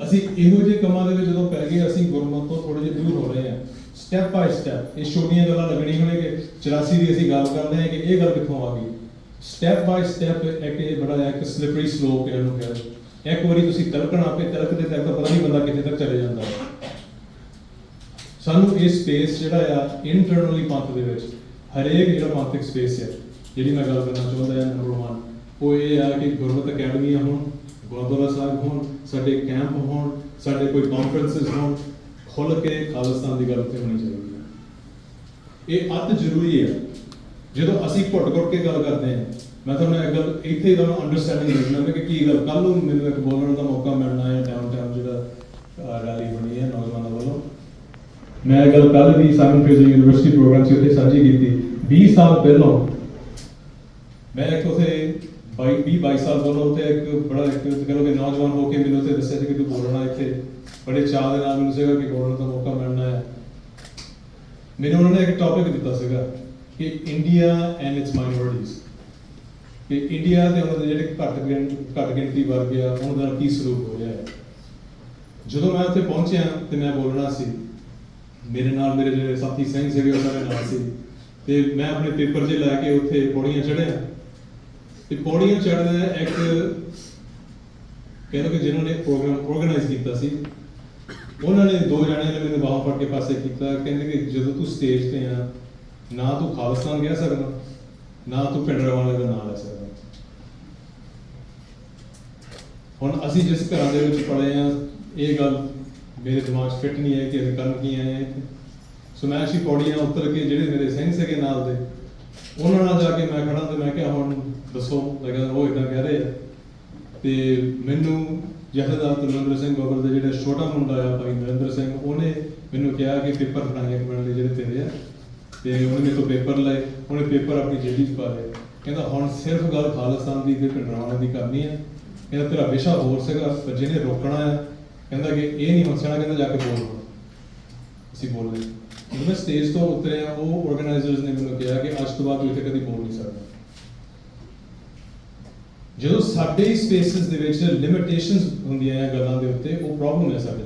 ਅਸੀਂ ਇਹੋ ਜਿਹੇ ਕੰਮਾਂ ਦੇ ਵਿੱਚ ਜਦੋਂ ਪੈ ਗਏ, ਅਸੀਂ ਗੁਰਮਤ ਤੋਂ ਥੋੜੇ ਜਿਹਾ ਦੂਰ ਹੋ ਰਹੇ ਹਾਂ। ਸਟੈਪ ਬਾਈ ਸਟੈਪ ਇਹ ਛੋਟੀਆਂ ਗੱਲਾਂ ਲੱਗਣੀ ਹੋਣੇ ਕਿ 84 ਦੀ ਅਸੀਂ ਗੱਲ ਕਰਦੇ ਹਾਂ ਕਿ ਇਹ ਗੱਲ ਕਿੱਥੋਂ ਆ ਗਈ? ਸਟੈਪ ਬਾਈ ਸਟੈਪ ਇੱਕ ਇਹ ਬੜਾ ਇੱਕ ਸਲਿਪਰੀ ਸਲੋਪ ਇਹਨੂੰ ਕਹਿੰਦੇ ਇੱਕ ਵਾਰੀ ਤੁਸੀਂ ਤਲਕਣਾ ਆਪੇ ਤਲਕਦੇ ਤੱਕ ਪਤਾ ਨਹੀਂ ਬੰਦਾ ਕਿੱਥੇ ਤੱਕ ਚਲੇ ਜਾਂਦਾ। ਸਾਨੂੰ ਇਹ ਸਪੇਸ ਜਿਹੜਾ ਆ ਇੰਟਰਨਲੀ ਪੰਥ ਦੇ ਵਿੱਚ, ਹਰੇਕ ਜਿਹੜਾ ਪੰਥਿਕ ਸਪੇਸ ਹੈ ਜਿਹੜੀ ਮੈਂ ਗੱਲ ਕਰਨਾ ਚਾਹੁੰਦਾ ਹਾਂ ਨੰਬਰ 1 ਉਹ ਇਹ ਆ ਕਿ ਗੁਰਮਤਿ ਅਕੈਡਮੀਆਂ ਹੋਣ। ਗੁਰਦੁਆਰਾ ਸਾਹਿਬ ਹੋਣ, ਸਾਡੇ ਕੈਂਪ ਹੋਣ, ਸਾਡੇ ਕੋਈ ਕਾਨਫਰੰਸਸ ਹੋਣ ਖੁੱਲ ਕੇ ਖਾਲਿਸਤਾਨ ਦੀ ਗੱਲ ਉੱਥੇ ਹੋਣੀ ਚਾਹੀਦੀ ਹੈ। ਇਹ ਅੱਤ ਜ਼ਰੂਰੀ ਹੈ। ਜਦੋਂ ਅਸੀਂ ਘੁੱਟ-ਘੁੱਟ ਕੇ ਗੱਲ ਕਰਦੇ ਹਾਂ, ਮੈਂ ਤੁਹਾਨੂੰ ਇੱਕ ਗੱਲ ਇੱਥੇ ਤੁਹਾਨੂੰ ਅੰਡਰਸਟੈਂਡਿੰਗ ਦੇਣਾ ਕਿ ਕੀ ਗੱਲ ਕੱਲ ਨੂੰ ਮੈਨੂੰ ਇੱਕ ਬੋਲਣ ਦਾ ਮੌਕਾ ਮਿਲਣਾ ਹੈ ਡਾਊਨਟਾਊਨ ਜਿਹੜਾ ਰੈਲੀ ਬਣੀ ਹੈ ਨੌਜਵਾਨਾਂ ਵੱਲੋਂ। ਮੈਂ ਇਹ ਗੱਲ ਕੱਲ ਵੀ ਸਾਇਮਨ ਫੇਜ਼ਰ ਯੂਨੀਵਰਸਿਟੀ ਪ੍ਰੋਗਰਾਮ 'ਚ ਉੱਥੇ ਸਾਂਝੀ ਕੀਤੀ। 20 ਸਾਲ ਪਹਿਲਾਂ ਮੈਂ ਇੱਕ ਉਥੇ 22 20 22 ਸਾਲ ਪਹਿਲਾਂ ਉੱਥੇ ਇੱਕ ਬੜਾ ਇੱਕ ਕਹਿੰਦਾ ਕਿ ਨੌਜਵਾਨ ਹੋ ਕੇ ਮੈਨੂੰ ਉੱਥੇ ਦੱਸਿਆ ਸੀ ਕਿ ਤੂੰ ਬੋਲਣਾ ਇੱਥੇ। ਬੜੇ ਚਾਅ ਦੇ ਨਾਲ ਮੈਨੂੰ ਸੀਗਾ ਕਿ ਬੋਲਣ ਦਾ ਮੌਕਾ ਮਿਲਣਾ ਹੈ। ਮੈਨੂੰ ਉਹਨਾਂ ਨੇ ਇੱਕ ਟੌਪਿਕ ਦਿੱਤਾ ਸੀਗਾ ਕਿ ਇੰਡੀਆ ਐਂਡ ਇਟਸ ਮਾਈਨੋਰਿਟੀਜ਼ ਕਿ ਇੰਡੀਆ ਦੇ ਉਹਨਾਂ ਦੇ ਜਿਹੜੇ ਘੱਟ ਗਿਣ, ਘੱਟ ਗਿਣਤੀ ਵਰਗ ਆ, ਉਹਨਾਂ ਦਾ ਕੀ ਸਰੂਪ ਹੋ ਰਿਹਾ ਹੈ। ਜਦੋਂ ਮੈਂ ਉੱਥੇ ਪਹੁੰਚਿਆ ਤੇ ਮੈਂ ਬੋਲਣਾ ਸੀ। ਮੇਰੇ ਨਾਲ ਮੇਰੇ ਜਿਹੜੇ ਸਾਥੀ ਸਿੰਘ ਸੀਗੇ ਉਹਨਾਂ ਦੇ ਨਾਲ ਸੀ। ਤੇ ਮੈਂ ਆਪਣੇ ਪੇਪਰ 'ਚ ਲੈ ਕੇ ਉੱਥੇ ਪੌੜੀਆਂ ਚੜ੍ਹਿਆ। ਤੇ ਪੌੜੀਆਂ ਚੜ੍ਹਦਾ ਇੱਕ ਕਹਿੰਦੇ ਕਿ ਜਿਨ੍ਹਾਂ ਨੇ ਪ੍ਰੋਗਰਾਮ ਆਰਗੇਨਾਈਜ਼ ਕੀਤਾ ਸੀ, ਉਹਨਾਂ ਨੇ ਦੋ ਜਣਿਆਂ ਨੇ ਮੈਨੂੰ ਬਾਹਾਂ ਫੜ ਕੇ ਪਾਸੇ ਕੀਤਾ, ਕਹਿੰਦੇ ਕਿ ਜਦੋਂ ਤੂੰ ਸਟੇਜ ਤੇ ਆ, ਨਾ ਤੂੰ ਖਾਲਸਤਾਨ ਗਿਆ ਸਕਦਾ, ਨਾ ਤੂੰ ਪਿੰਡਰਵਾਲੇ ਦਾ ਨਾਮ ਲੈ ਸਕਦਾ। ਹੁਣ ਅਸੀਂ ਜਿਸ ਘਰਾਂ ਦੇ ਵਿੱਚ ਪੜੇ ਆ, ਇਹ ਗੱਲ ਮੇਰੇ ਦਿਮਾਗ 'ਚ ਫਿੱਟ ਨਹੀਂ ਹੈ ਕਿ ਅਸੀਂ ਕਰਨ ਕੀ ਆਏ ਆ ਸੋ ਮੈਂ ਅਸੀਂ ਪੌੜੀਆਂ ਉੱਤਰ ਕੇ ਜਿਹੜੇ ਮੇਰੇ ਸਿੰਘ ਸੀਗੇ ਨਾਲ ਦੇ, ਉਹਨਾਂ ਨਾਲ ਜਾ ਕੇ ਮੈਂ ਖੜਾ ਤੇ ਮੈਂ ਕਿਹਾ ਹੁਣ ਦੱਸੋ ਲਗਾ ਉਹ ਇਦਾਂ ਕਹਿ ਰਹੇ ਆ ਤੇ ਮੈਨੂੰ ਜਥੇਦਾਰ ਤਲਵੰਦਰ ਸਿੰਘ ਬਾਬਰ ਦੇ ਜਿਹੜਾ ਛੋਟਾ ਮੁੰਡਾ ਆ ਭਾਈ ਨਰਿੰਦਰ ਸਿੰਘ, ਉਹਨੇ ਮੈਨੂੰ ਕਿਹਾ ਕਿ ਪੇਪਰ ਫੜਾਏ ਇੱਕ ਦੇ ਜਿਹੜੇ ਤੇਰੇ ਆ। ਤੇ ਉਹਨੇ ਮੇਰੇ ਤੋਂ ਪੇਪਰ ਲਏ, ਉਹਨੇ ਪੇਪਰ ਆਪਣੀ ਜੇਬੀ 'ਚ ਪਾ ਲਏ। ਕਹਿੰਦਾ, ਹੁਣ ਸਿਰਫ ਗੱਲ ਖਾਲਿਸਤਾਨ ਦੀ ਤੇ ਪਿੰਡਰਾਵਾਂ ਦੀ ਕਰਨੀ ਹੈ ਕਹਿੰਦਾ, ਤੇਰਾ ਵਿਸ਼ਾ ਹੋਰ ਸੀਗਾ, ਪਰ ਜਿਹਨੇ ਰੋਕਣਾ ਆ, ਕਹਿੰਦਾ ਕਿ ਇਹ ਨਹੀਂ ਮਸਣਾ ਕਹਿੰਦਾ ਜਾ ਕੇ ਬੋਲ ਅਸੀਂ ਬੋਲੇ ਜਦੋਂ ਮੈਂ ਸਟੇਜ ਤੋਂ ਉਤਰਿਆ, ਉਹ ਆਰਗੇਨਾਈਜ਼ਰਸ ਨੇ ਮੈਨੂੰ ਕਿਹਾ ਕਿ ਅੱਜ ਤੋਂ ਬਾਅਦ ਤੂੰ ਇੱਥੇ ਕਦੀ ਬੋਲ ਨਹੀਂ ਸਕਦਾ। ਜਦੋਂ ਸਾਡੇ ਹੀ ਸਪੇਸਿਸ ਦੇ ਵਿੱਚ ਲਿਮਿਟੇਸ਼ਨਸ ਹੁੰਦੀਆਂ ਆ ਗੱਲਾਂ ਦੇ ਉੱਤੇ, ਉਹ ਪ੍ਰੋਬਲਮ ਹੈ ਸਾਡੇ